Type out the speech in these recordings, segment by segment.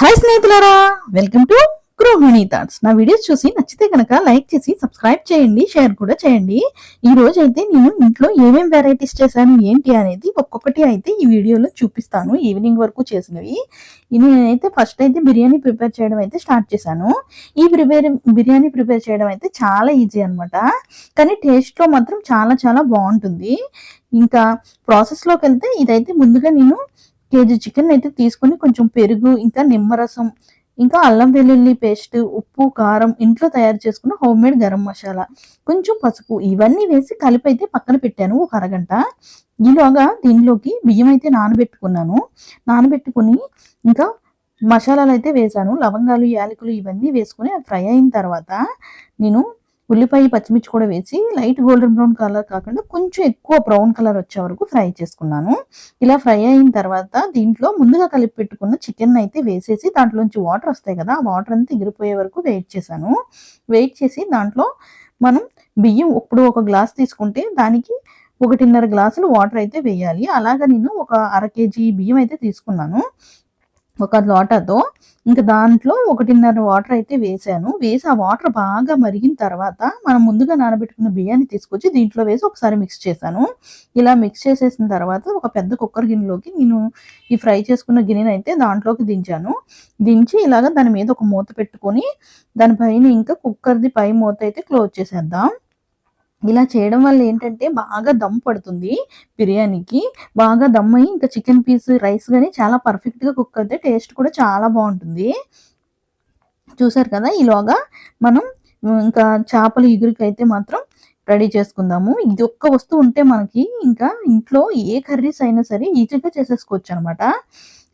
Hi స్నేహితులారా. Welcome to Gruhini thoughts నా videos చూసి నచ్చితే కనుక లైక్ చేసి సబ్స్క్రైబ్ చేయండి షేర్ కూడా చేయండి. ఈ రోజు అయితే నేను ఇంట్లో ఏమేమి వెరైటీస్ చేశాను ఏంటి అనేది ఒక్కొక్కటి అయితే ఈ వీడియోలో చూపిస్తాను. ఈవినింగ్ వరకు చేసినవి. నేనైతే ఫస్ట్ అయితే బిర్యానీ ప్రిపేర్ చేయడం అయితే స్టార్ట్ చేశాను. ఈ ప్రిపేర్ బిర్యానీ ప్రిపేర్ చేయడం అయితే చాలా ఈజీ అనమాట కానీ టేస్ట్లో మాత్రం చాలా చాలా బాగుంటుంది. ఇంకా ప్రాసెస్లోకి వెళ్తే ఇదైతే ముందుగా నేను కేజీ చికెన్ అయితే తీసుకొని కొంచెం పెరుగు ఇంకా నిమ్మరసం ఇంకా అల్లం వెల్లుల్లి పేస్ట్ ఉప్పు కారం ఇంట్లో తయారు చేసుకున్న హోమ్ మేడ్ గరం మసాలా కొంచెం పసుపు ఇవన్నీ వేసి కలిపి అయితే పక్కన పెట్టాను ఒక అరగంట. ఈలోగా దీనిలోకి బియ్యం అయితే నానబెట్టుకున్నాను. నానబెట్టుకుని ఇంకా మసాలాలు అయితే వేసాను. లవంగాలు యాలకులు ఇవన్నీ వేసుకుని ఫ్రై అయిన తర్వాత నేను ఉల్లిపాయ పచ్చిమిర్చి కూడా వేసి లైట్ గోల్డెన్ బ్రౌన్ కలర్ కాకుండా కొంచెం ఎక్కువ బ్రౌన్ కలర్ వచ్చే వరకు ఫ్రై చేసుకున్నాను. ఇలా ఫ్రై అయిన తర్వాత దీంట్లో ముందుగా కలిపి పెట్టుకున్న చికెన్ అయితే వేసేసి దాంట్లోంచి వాటర్ వస్తాయి కదా ఆ వాటర్ అంతా ఎగిరిపోయే వరకు వెయిట్ చేశాను. వెయిట్ చేసి దాంట్లో మనం బియ్యం ఇప్పుడు ఒక గ్లాస్ తీసుకుంటే దానికి ఒకటిన్నర గ్లాసులు వాటర్ అయితే వేయాలి. అలాగా నేను ఒక అర కేజీ బియ్యం అయితే తీసుకున్నాను. ఒక లోటాతో ఇంకా దాంట్లో ఒకటిన్నర వాటర్ అయితే వేసాను. వేసి ఆ వాటర్ బాగా మరిగిన తర్వాత మనం ముందుగా నానబెట్టుకున్న బియ్యాన్ని తీసుకొచ్చి దీంట్లో వేసి ఒకసారి మిక్స్ చేశాను. ఇలా మిక్స్ చేసేసిన తర్వాత ఒక పెద్ద కుక్కర్ గిన్నెలోకి నేను ఈ ఫ్రై చేసుకున్న గిన్నెని అయితే దాంట్లోకి దించాను. దించి ఇలాగ దాని మీద ఒక మూత పెట్టుకొని దానిపైన ఇంకా కుక్కర్ది పై మూత అయితే క్లోజ్ చేసేద్దాం. ఇలా చేయడం వల్ల ఏంటంటే బాగా దమ్ పడుతుంది బిర్యానీకి. బాగా దమ్ అయ్యి ఇంకా చికెన్ పీస్ రైస్ కానీ చాలా పర్ఫెక్ట్గా కుక్ అయితే టేస్ట్ కూడా చాలా బాగుంటుంది. చూసారు కదా ఈలోగా మనం ఇంకా చేపల ఇగురికైతే మాత్రం రెడీ చేసుకుందాము. ఇది ఒక్క వస్తువు ఉంటే మనకి ఇంకా ఇంట్లో ఏ కర్రీస్ అయినా సరే ఈజీగా చేసేసుకోవచ్చు అనమాట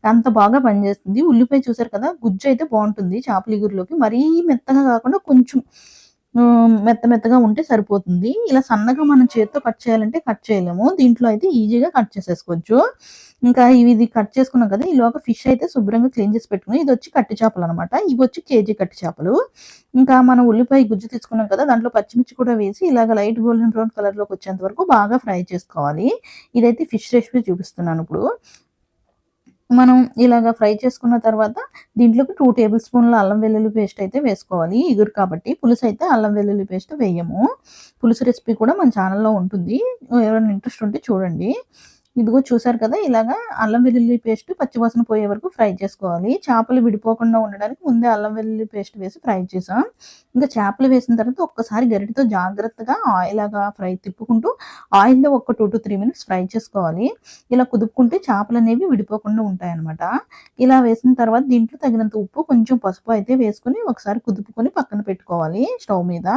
అంత బాగా పనిచేస్తుంది. ఉల్లిపాయ చూసారు కదా గుజ్జు అయితే బాగుంటుంది చేపల ఇగురులోకి. మరీ మెత్తగా కాకుండా కొంచెం మెత్త మెత్తగా ఉంటే సరిపోతుంది. ఇలా సన్నగా మనం చేతితో కట్ చేయాలంటే కట్ చేయలేము. దీంట్లో అయితే ఈజీగా కట్ చేసేసుకోవచ్చు. ఇంకా ఇవి ఇది కట్ చేసుకున్నాం కదా ఈలోగా ఫిష్ అయితే శుభ్రంగా క్లీన్ చేసి పెట్టుకుని ఇది వచ్చి కట్టి చేపలు అనమాట ఇవి వచ్చి కేజీ కట్టి చేపలు. ఇంకా మనం ఉల్లిపాయ గుజ్జు తీసుకున్నాం కదా దాంట్లో పచ్చిమిర్చి కూడా వేసి ఇలాగ లైట్ గోల్డెన్ బ్రౌన్ కలర్లోకి వచ్చేంత వరకు బాగా ఫ్రై చేసుకోవాలి. ఇదైతే ఫిష్ రెసిపీ చూపిస్తున్నాను ఇప్పుడు. మనం ఇలాగ ఫ్రై చేసుకున్న తర్వాత దీంట్లోకి టూ టేబుల్ స్పూన్ల అల్లం వెల్లుల్లి పేస్ట్ అయితే వేసుకోవాలి. ఇగురు కాబట్టి పులుసు అయితే అల్లం వెల్లుల్లి పేస్ట్ వేయము. పులుసు రెసిపీ కూడా మన ఛానల్లో ఉంటుంది. ఎవరైనా ఇంట్రెస్ట్ ఉంటే చూడండి. ఇదిగో చూసారు కదా ఇలాగా అల్లం వెల్లుల్లి పేస్ట్ పచ్చివాసన పోయే వరకు ఫ్రై చేసుకోవాలి. చేపలు విడిపోకుండా ఉండడానికి ముందే అల్లం వెల్లుల్లి పేస్ట్ వేసి ఫ్రై చేసాం. ఇంకా చేపలు వేసిన తర్వాత ఒక్కసారి గరిటితో జాగ్రత్తగా ఆయిల్ లాగా ఫ్రై తిప్పుకుంటూ ఆయిల్లో ఒక two to three minutes fry చేసుకోవాలి. ఇలా కుదుపుకుంటే చేపలు అనేవి విడిపోకుండా ఉంటాయి అనమాట ఇలా వేసిన తర్వాత దీంట్లో తగినంత ఉప్పు కొంచెం పసుపు అయితే వేసుకొని ఒకసారి కుదుపుకొని పక్కన పెట్టుకోవాలి స్టవ్ మీద.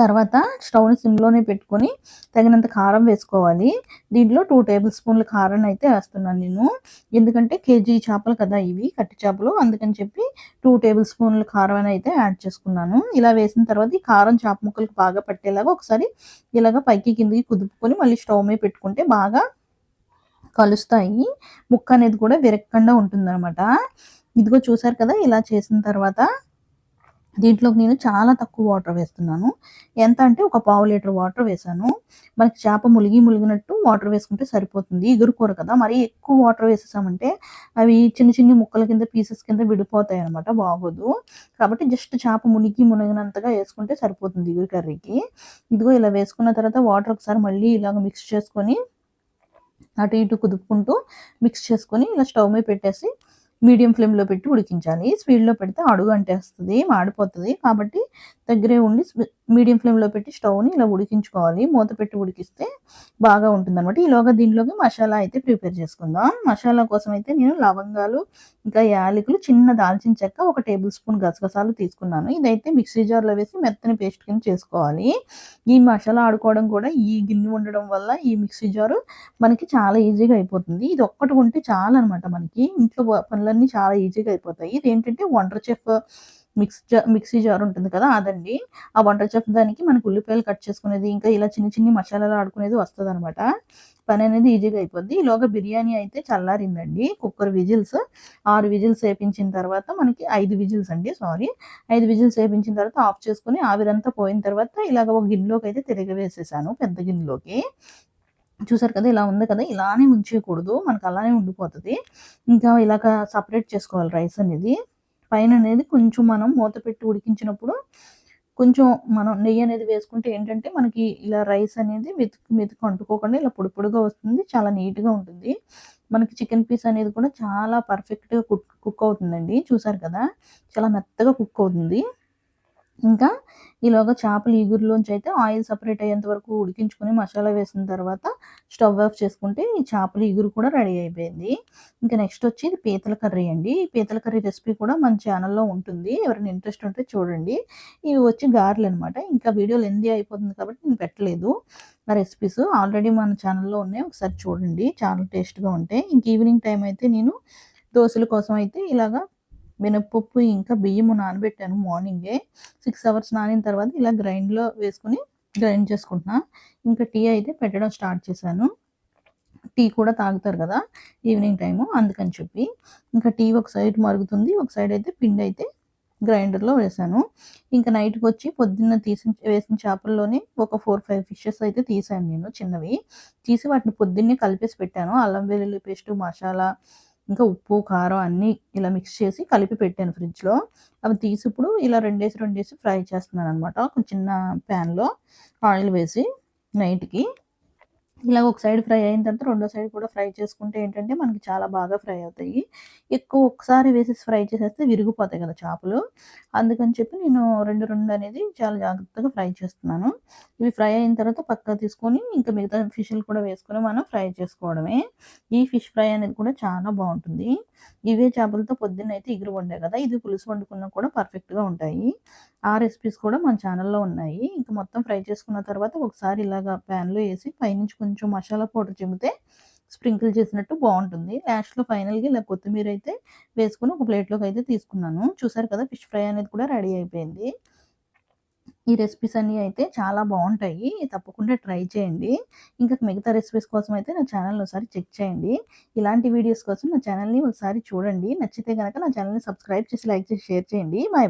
తర్వాత స్టవ్ని సిమ్లోనే పెట్టుకొని తగినంత కారం వేసుకోవాలి. దీంట్లో టూ టేబుల్ స్పూన్ల కారం అయితే వేస్తున్నాను నేను. ఎందుకంటే కేజీ చేపలు కదా ఇవి కట్టి చేపలు. అందుకని చెప్పి టూ టేబుల్ స్పూన్ల కారం అయితే యాడ్ చేసుకున్నాను. ఇలా వేసిన తర్వాత ఈ కారం చేప ముక్కలకు బాగా పట్టేలాగా ఒకసారి ఇలాగ పైకి కిందికి కుదుపుకొని మళ్ళీ స్టవ్ మీద పెట్టుకుంటే బాగా కలుస్తాయి. ముక్క అనేది కూడా విరక్కుండా ఉంటుందన్నమాట. ఇదిగో చూసారు కదా ఇలా చేసిన తర్వాత దీంట్లోకి నేను చాలా తక్కువ వాటర్ వేస్తున్నాను. ఎంత అంటే ఒక పావు లీటర్ వాటర్ వేసాను మనకి చేప ములిగి ములిగినట్టు వాటర్ వేసుకుంటే సరిపోతుంది. ఇగురు కూర కదా. మరి ఎక్కువ వాటర్ వేసేసామంటే అవి చిన్న చిన్న ముక్కల కింద పీసెస్ కింద విడిపోతాయి అనమాట బాగోదు. కాబట్టి జస్ట్ చేప మునిగి మునిగినంతగా వేసుకుంటే సరిపోతుంది ఎగురు కర్రీకి. ఇదిగో ఇలా వేసుకున్న తర్వాత వాటర్ ఒకసారి మళ్ళీ ఇలాగ మిక్స్ చేసుకొని అటు ఇటు కుదుపుకుంటూ మిక్స్ చేసుకొని ఇలా స్టవ్ మీద పెట్టేసి మీడియం ఫ్లేమ్లో పెట్టి ఉడికించాలి. స్పీడ్లో పెడితే అడుగు అంటేస్తుంది మాడిపోతుంది. కాబట్టి దగ్గరే ఉండి మీడియం ఫ్లేమ్లో పెట్టి స్టవ్ని ఇలా ఉడికించుకోవాలి. మూత పెట్టి ఉడికిస్తే బాగా ఉంటుంది అనమాట ఈలోగా దీనిలోకి మసాలా అయితే ప్రిపేర్ చేసుకుందాం. మసాలా కోసం అయితే నేను లవంగాలు ఇంకా యాలకులు చిన్న దాల్చిన చెక్క ఒక టేబుల్ స్పూన్ గసగసాలు తీసుకున్నాను. ఇదైతే మిక్సీ జార్లో వేసి మెత్తని పేస్ట్ కింద చేసుకోవాలి. ఈ మసాలా ఆడుకోవడం కూడా ఈ గిన్నె ఉండడం వల్ల ఈ మిక్సీ జారు మనకి చాలా ఈజీగా అయిపోతుంది. ఇది ఒక్కటి ఉంటే చాలా అనమాట మనకి. ఇంట్లో పనులన్నీ చాలా ఈజీగా అయిపోతాయి. ఇది ఏంటంటే వండర్ చెఫ్ మిక్స్ జా మిక్సీ జార్ ఉంటుంది కదా అదండి. ఆ వంట చెఫ్ దానికి మనకు ఉల్లిపాయలు కట్ చేసుకునేది ఇంకా ఇలా చిన్న చిన్ని మసాలాలు ఆడుకునేది వస్తుంది అనమాట పని అనేది ఈజీగా అయిపోద్ది. ఈలోగా బిర్యానీ అయితే చల్లారిందండి. కుక్కర్ విజిల్స్ ఆరు విజిల్స్ వేపించిన తర్వాత మనకి ఐదు విజిల్స్ అండి సారీ. ఐదు విజిల్స్ వేపించిన తర్వాత ఆఫ్ చేసుకుని ఆవిరంతా పోయిన తర్వాత ఇలాగ ఒక గిన్నెలోకి అయితే తిరగవేసేసాను పెద్ద గిన్నెలోకి. చూసారు కదా ఇలా ఉంది కదా ఇలానే ఉంచేయకూడదు మనకు అలానే ఉండిపోతుంది. ఇంకా ఇలాగ సపరేట్ చేసుకోవాలి రైస్ అనేది. పైన అనేది కొంచెం మనం మూత పెట్టి ఉడికించినప్పుడు కొంచెం మనం నెయ్యి అనేది వేసుకుంటే ఏంటంటే మనకి ఇలా రైస్ అనేది మెతుకు మెతుకు అంటుకోకుండా ఇలా పొడి పొడిగా వస్తుంది చాలా నీట్గా ఉంటుంది. మనకి చికెన్ పీస్ అనేది కూడా చాలా పర్ఫెక్ట్గా కుక్ కుక్ అవుతుందండి. చూసారు కదా? చాలా మెత్తగా కుక్ అవుతుంది. ఇంకా ఈలోగా చేపల ఈగురులోంచి అయితే ఆయిల్ సపరేట్ అయ్యేంత వరకు ఉడికించుకొని మసాలా వేసిన తర్వాత స్టవ్ ఆఫ్ చేసుకుంటే ఈ చేపల ఈగురు కూడా రెడీ అయిపోయింది. ఇంకా నెక్స్ట్ వచ్చి ఇది పీతల కర్రీ అండి. ఈ పీతల కర్రీ రెసిపీ కూడా మన ఛానల్లో ఉంటుంది. ఎవరైనా ఇంట్రెస్ట్ ఉంటే చూడండి. ఇవి వచ్చి గారెలు అనమాట ఇంకా వీడియో లెందీ అయిపోతుంది కాబట్టి నేను పెట్టలేదు. ఆ రెసిపీస్ ఆల్రెడీ మన ఛానల్లో ఉన్నాయి. ఒకసారి చూడండి. చాలా టేస్ట్గా ఉంటాయి. ఇంక ఈవినింగ్ టైం అయితే నేను దోశల కోసం అయితే ఇలాగా మినప్పప్పు ఇంకా బియ్యము నానబెట్టాను మార్నింగే సిక్స్ అవర్స్ నానిన తర్వాత ఇలా గ్రైండ్లో వేసుకుని గ్రైండ్ చేసుకుంటున్నా. ఇంకా టీ అయితే పెట్టడం స్టార్ట్ చేశాను. టీ కూడా తాగుతారు కదా ఈవినింగ్ టైము అందుకని చెప్పి. ఇంకా టీ ఒక సైడ్ మరుగుతుంది ఒక సైడ్ అయితే పిండి అయితే గ్రైండర్లో వేసాను ఇంకా నైట్కి వచ్చి పొద్దున్న తీసి వేసిన చేపల్లోనే ఒక ఫోర్ ఫైవ్ ఫిషెస్ అయితే తీసాను నేను చిన్నవి. తీసి వాటిని పొద్దున్నే కలిపేసి పెట్టాను. అల్లం వెల్లుల్లి పేస్ట్ మసాలా ఇంకా ఉప్పు కారం అన్నీ ఇలా మిక్స్ చేసి కలిపి పెట్టాను ఫ్రిడ్జ్లో. అవి తీసి ఇప్పుడు ఇలా రెండేసి రెండేసి ఫ్రై చేస్తున్నాను అనమాట ఒక చిన్న ప్యాన్లో ఆయిల్ వేసి నైట్కి ఇలా ఒక సైడ్ ఫ్రై అయిన తర్వాత రెండో సైడ్ కూడా ఫ్రై చేసుకుంటే ఏంటంటే మనకి చాలా బాగా ఫ్రై అవుతాయి. ఎక్కువ ఒకసారి వేసేసి ఫ్రై చేసేస్తే విరిగిపోతాయి కదా చేపలు. అందుకని చెప్పి నేను రెండు రెండు అనేది చాలా జాగ్రత్తగా ఫ్రై చేస్తున్నాను. ఇవి ఫ్రై అయిన తర్వాత పక్కా తీసుకొని ఇంకా మిగతా ఫిష్లు కూడా వేసుకొని మనం ఫ్రై చేసుకోవడమే. ఈ ఫిష్ ఫ్రై అనేది కూడా చాలా బాగుంటుంది. ఇవే చేపలతో పొద్దున్న అయితే ఇగురు వండే కదా ఇది పులుసు వండుకున్నా కూడా పర్ఫెక్ట్గా ఉంటాయి. ఆ రెసిపీస్ కూడా మన ఛానల్లో ఉన్నాయి. ఇంకా మొత్తం ఫ్రై చేసుకున్న తర్వాత ఒకసారి ఇలాగ ప్యాన్లో వేసి పైనుంచి కొంచెం కొంచెం మసాలా పౌడర్ చెబితే స్ప్రింకిల్ చేసినట్టు బాగుంటుంది. లాస్ట్లో ఫైనల్గా ఇలా కొత్తిమీర అయితే వేసుకుని ఒక ప్లేట్లోకి అయితే తీసుకున్నాను. చూసారు కదా ఫిష్ ఫ్రై అనేది కూడా రెడీ అయిపోయింది. ఈ రెసిపీస్ అన్నీ అయితే చాలా బాగుంటాయి. తప్పకుండా ట్రై చేయండి. ఇంకా మిగతా రెసిపీస్ కోసం అయితే నా ఛానల్ ఒకసారి చెక్ చేయండి. ఇలాంటి వీడియోస్ కోసం నా ఛానల్ని ఒకసారి చూడండి. నచ్చితే కనుక నా ఛానల్ని సబ్స్క్రైబ్ చేసి లైక్ చేసి షేర్ చేయండి. బాయ్